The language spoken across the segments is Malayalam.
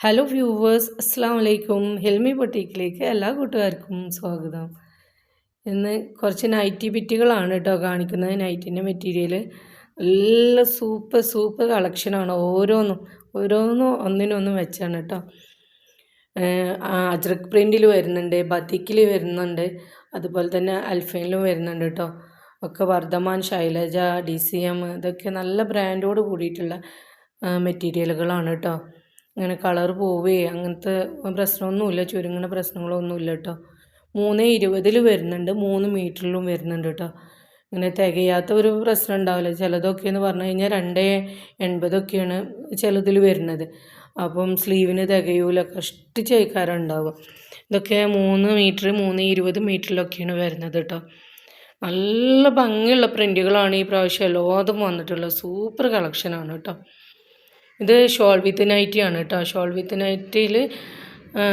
ഹലോ വ്യൂവേഴ്സ് അസ്സാം വലൈക്കും ഹെൽമി ബൊട്ടീക്കിലേക്ക് എല്ലാ കൂട്ടുകാർക്കും സ്വാഗതം. ഇന്ന് കുറച്ച് നൈറ്റി ബിറ്റുകളാണ് കേട്ടോ കാണിക്കുന്നത്. നൈറ്റിന്റെ മെറ്റീരിയൽ നല്ല സൂപ്പർ സൂപ്പർ കളക്ഷനാണ് ഓരോന്നും ഓരോന്നും ഒന്നിനൊന്നും വെച്ചാണ് കേട്ടോ. അജ്രക് പ്രിന്റിൽ വരുന്നുണ്ട് ബത്തിക്കിൽ വരുന്നുണ്ട് അതുപോലെ തന്നെ അൽഫൈനിലും വരുന്നുണ്ട് കേട്ടോ. ഒക്കെ Vardhaman Shailaja D C M ഇതൊക്കെ നല്ല ബ്രാൻഡോട് കൂടിയിട്ടുള്ള മെറ്റീരിയലുകളാണ് കേട്ടോ. അങ്ങനെ കളർ പോവേ അങ്ങനത്തെ പ്രശ്നമൊന്നുമില്ല ചുരുങ്ങണ പ്രശ്നങ്ങളൊന്നുമില്ല കേട്ടോ മൂന്ന് ഇരുപതിൽ വരുന്നുണ്ട് മൂന്ന് മീറ്ററിലും വരുന്നുണ്ട് കേട്ടോ ഇങ്ങനെ തികയാത്ത ഒരു പ്രശ്നം ഉണ്ടാവില്ല. ചിലതൊക്കെ എന്ന് പറഞ്ഞു കഴിഞ്ഞാൽ രണ്ട് എൺപതൊക്കെയാണ് ചിലതിൽ വരുന്നത്. അപ്പം സ്ലീവിന് തികയൂല കഷ്ടി ചേക്കാറുണ്ടാവും ഇതൊക്കെ മൂന്ന് മീറ്റർ മൂന്ന് ഇരുപത് മീറ്ററിലൊക്കെയാണ് വരുന്നത് കേട്ടോ നല്ല ഭംഗിയുള്ള പ്രിന്റുകളാണ് ഈ പ്രാവശ്യം എല്ലാതും വന്നിട്ടുള്ളത്. സൂപ്പർ കളക്ഷനാണ് കേട്ടോ ഇത് ഷോൾ വിത്ത് നൈറ്റി ആണ് കേട്ടോ ഷോൾ വിത്ത് നൈറ്റിയിൽ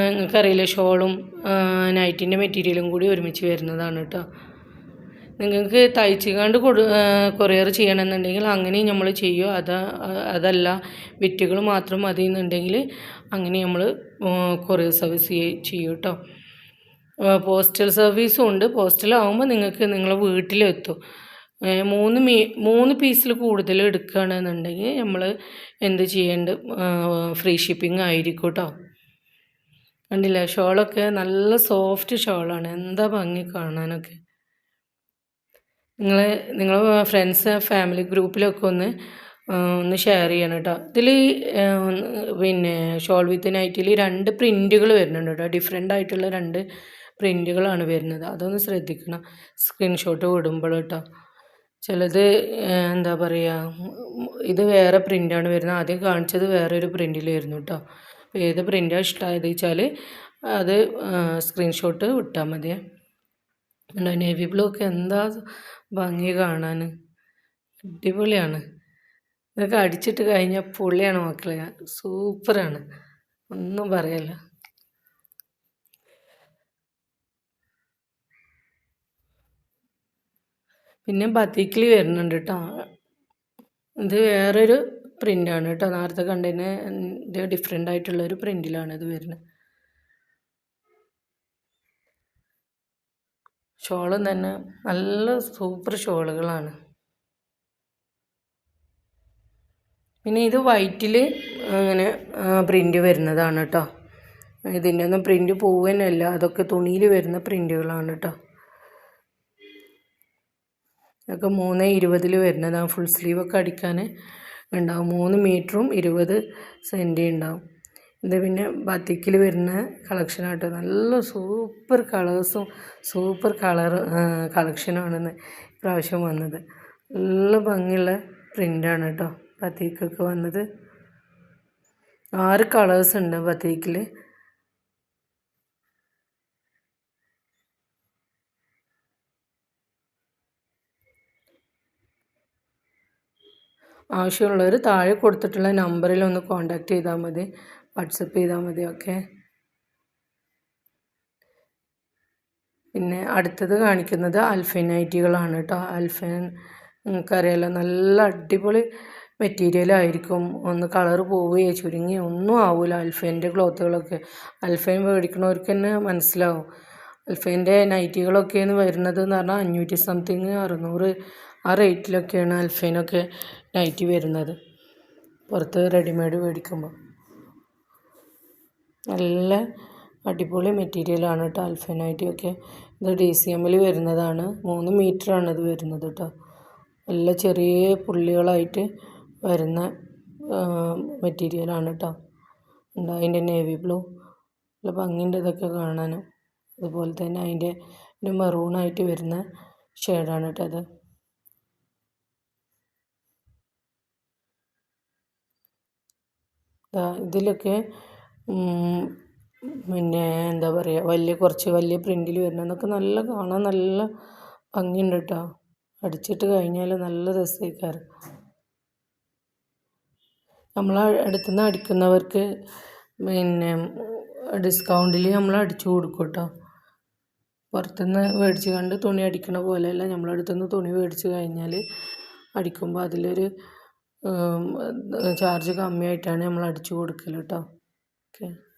നിങ്ങൾക്കറിയില്ല ഷോളും നൈറ്റിന്റെ മെറ്റീരിയലും കൂടി ഒരുമിച്ച് വരുന്നതാണ് കേട്ടോ നിങ്ങൾക്ക് തയ്ച്ചുകാണ്ട് കൊടു കൊറിയർ ചെയ്യണമെന്നുണ്ടെങ്കിൽ അങ്ങനെയും നമ്മൾ ചെയ്യും അതാ അതല്ല വിറ്റുകൾ മാത്രം മതി എന്നുണ്ടെങ്കിൽ അങ്ങനെ നമ്മൾ കൊറിയർ സർവീസ് ചെയ്യും കേട്ടോ പോസ്റ്റൽ സർവീസും ഉണ്ട്. പോസ്റ്റലാവുമ്പോൾ നിങ്ങൾക്ക് നിങ്ങളെ വീട്ടിലെത്തും. മൂന്ന് മീ മൂന്ന് പീസിൽ കൂടുതൽ എടുക്കുകയാണെന്നുണ്ടെങ്കിൽ നമ്മൾ എന്ത് ചെയ്യേണ്ട ഫ്രീ ഷിപ്പിംഗ് ആയിരിക്കും കേട്ടോ കണ്ടില്ല? ഷോളൊക്കെ നല്ല സോഫ്റ്റ് ഷോളാണ്. എന്താ ഭംഗി കാണാനൊക്കെ. നിങ്ങൾ നിങ്ങൾ ഫ്രണ്ട്സ് ഫാമിലി ഗ്രൂപ്പിലൊക്കെ ഒന്ന് ഒന്ന് ഷെയർ ചെയ്യണം കേട്ടോ ഇതിൽ പിന്നെ ഷോൾ വിത്ത് നൈറ്റിൽ രണ്ട് പ്രിന്റുകൾ വരുന്നുണ്ട് കേട്ടോ ഡിഫറെന്റ് ആയിട്ടുള്ള രണ്ട് പ്രിന്റുകളാണ് വരുന്നത്. അതൊന്ന് ശ്രദ്ധിക്കണം. സ്ക്രീൻഷോട്ട് വിടുമ്പോൾ കേട്ടോ ചിലത് എന്താ പറയുക ഇത് വേറെ പ്രിന്റാണ് വരുന്നത്. ആദ്യം കാണിച്ചത് വേറെ ഒരു പ്രിന്റിലായിരുന്നു കേട്ടോ അപ്പോൾ ഏത് പ്രിന്റാണ് ഇഷ്ടമായത് വെച്ചാൽ അത് സ്ക്രീൻഷോട്ട് വിട്ടാൽ മതിയേ നേവി ബ്ലൂ ഒക്കെ എന്താ ഭംഗി കാണാൻ അടിപൊളിയാണ്. ഇതൊക്കെ അടിച്ചിട്ട് കഴിഞ്ഞാൽ പൊള്ളിയാണ് മക്കളെ. സൂപ്പറാണ്. ഒന്നും പറയല്ല. പിന്നെ ബത്തിക്കിളി വരുന്നുണ്ട് കേട്ടോ ഇത് വേറൊരു പ്രിന്റാണ് കേട്ടോ നേരത്തെ കണ്ടതിന് ഡിഫറെന്റ് ആയിട്ടുള്ള ഒരു പ്രിന്റിലാണ് ഇത് വരുന്നത് ഷോളും തന്നെ നല്ല സൂപ്പർ ഷോളുകളാണ്. പിന്നെ ഇത് വൈറ്റിൽ അങ്ങനെ പ്രിന്റ് വരുന്നതാണ് കേട്ടോ ഇതിന്റെ ഒന്നും പ്രിന്റ് പോവുകയല്ല അതൊക്കെ തുണിയിൽ വരുന്ന പ്രിന്റുകളാണ് കേട്ടോ ഇതൊക്കെ മൂന്ന് ഇരുപതിൽ വരുന്നതാണ് ഫുൾ സ്ലീവൊക്കെ അടിക്കാൻ ഉണ്ടാവും. മൂന്ന് മീറ്ററും ഇരുപത് സെന്റി ഉണ്ടാവും. ഇത് പിന്നെ ബത്തിക്കിൽ വരുന്ന കളക്ഷനാട്ടോ നല്ല സൂപ്പർ കളേഴ്സും സൂപ്പർ കളർ കളക്ഷനാണെന്ന് ഇപ്രാവശ്യം വന്നത്. നല്ല ഭംഗിയുള്ള പ്രിന്റാണ് കേട്ടോ ബത്തിക്കൊക്കെ വന്നത്. ആറ് കളേഴ്സ് ഉണ്ട് ബത്തിക്കിൽ ആവശ്യമുള്ളവർ താഴെ കൊടുത്തിട്ടുള്ള നമ്പറിൽ ഒന്ന് കോൺടാക്റ്റ് ചെയ്താൽ മതി. വാട്സപ്പ് ചെയ്താൽ മതി ഓക്കെ പിന്നെ അടുത്തത് കാണിക്കുന്നത് അൽഫൈൻ നൈറ്റികളാണ് കേട്ടോ അൽഫൈൻ നിങ്ങൾക്കറിയാലോ നല്ല അടിപൊളി മെറ്റീരിയൽ ആയിരിക്കും. ഒന്ന് കളർ പോവുകയോ ചുരുങ്ങി ഒന്നും ആവില്ല അൽഫൈന്റെ ക്ലോത്തുകളൊക്കെ അൽഫൈൻ മേടിക്കണവർക്ക് തന്നെ മനസ്സിലാവും. അൽഫൈന്റെ നൈറ്റികളൊക്കെയാണ് വരുന്നത് എന്ന് പറഞ്ഞാൽ അഞ്ഞൂറ്റി സംതിങ് അറുന്നൂറ് ആ റേറ്റിലൊക്കെയാണ് അൽഫൈനൊക്കെ നൈറ്റി വരുന്നത്. പുറത്ത് റെഡിമെയ്ഡ് മേടിക്കുമ്പോൾ നല്ല അടിപൊളി മെറ്റീരിയലാണ് കേട്ടോ അൽഫൈൻ നൈറ്റിയൊക്കെ ഇത് ഡി സി എമ്മിൽ വരുന്നതാണ്. മൂന്ന് മീറ്ററാണ് ഇത് വരുന്നത് കേട്ടോ നല്ല ചെറിയ പുള്ളികളായിട്ട് വരുന്ന മെറ്റീരിയലാണ് കേട്ടോ എന്താ അതിന്റെ നേവി ബ്ലൂ നല്ല ഭംഗിന്റെ ഇതൊക്കെ കാണാനും. അതുപോലെ തന്നെ അതിന്റെ ഒരു മെറൂണായിട്ട് വരുന്ന ഷെയ്ഡാണ് കേട്ടോ അത് ഇതിലൊക്കെ പിന്നെ എന്താ പറയുക വലിയ കുറച്ച് വലിയ പ്രിന്റിൽ വരുന്നതൊക്കെ നല്ല കാണാൻ നല്ല ഭംഗിയുണ്ട് കേട്ടോ അടിച്ചിട്ട് കഴിഞ്ഞാൽ നല്ല രസമായിക്കാറ് നമ്മൾ അടുത്തുനിന്ന് അടിക്കുന്നവർക്ക് പിന്നെ ഡിസ്കൗണ്ടിൽ നമ്മൾ അടിച്ചു കൊടുക്കും കേട്ടോ പുറത്തുനിന്ന് മേടിച്ച് കണ്ട് തുണി അടിക്കണ പോലെയല്ല നമ്മളടുത്തുനിന്ന് തുണി മേടിച്ച് കഴിഞ്ഞാൽ അടിക്കുമ്പോൾ അതിലൊരു ചാർജ് കമ്മിയായിട്ടാണ് നമ്മൾ അടിച്ചു കൊടുക്കൽ കേട്ടോ ഓക്കെ.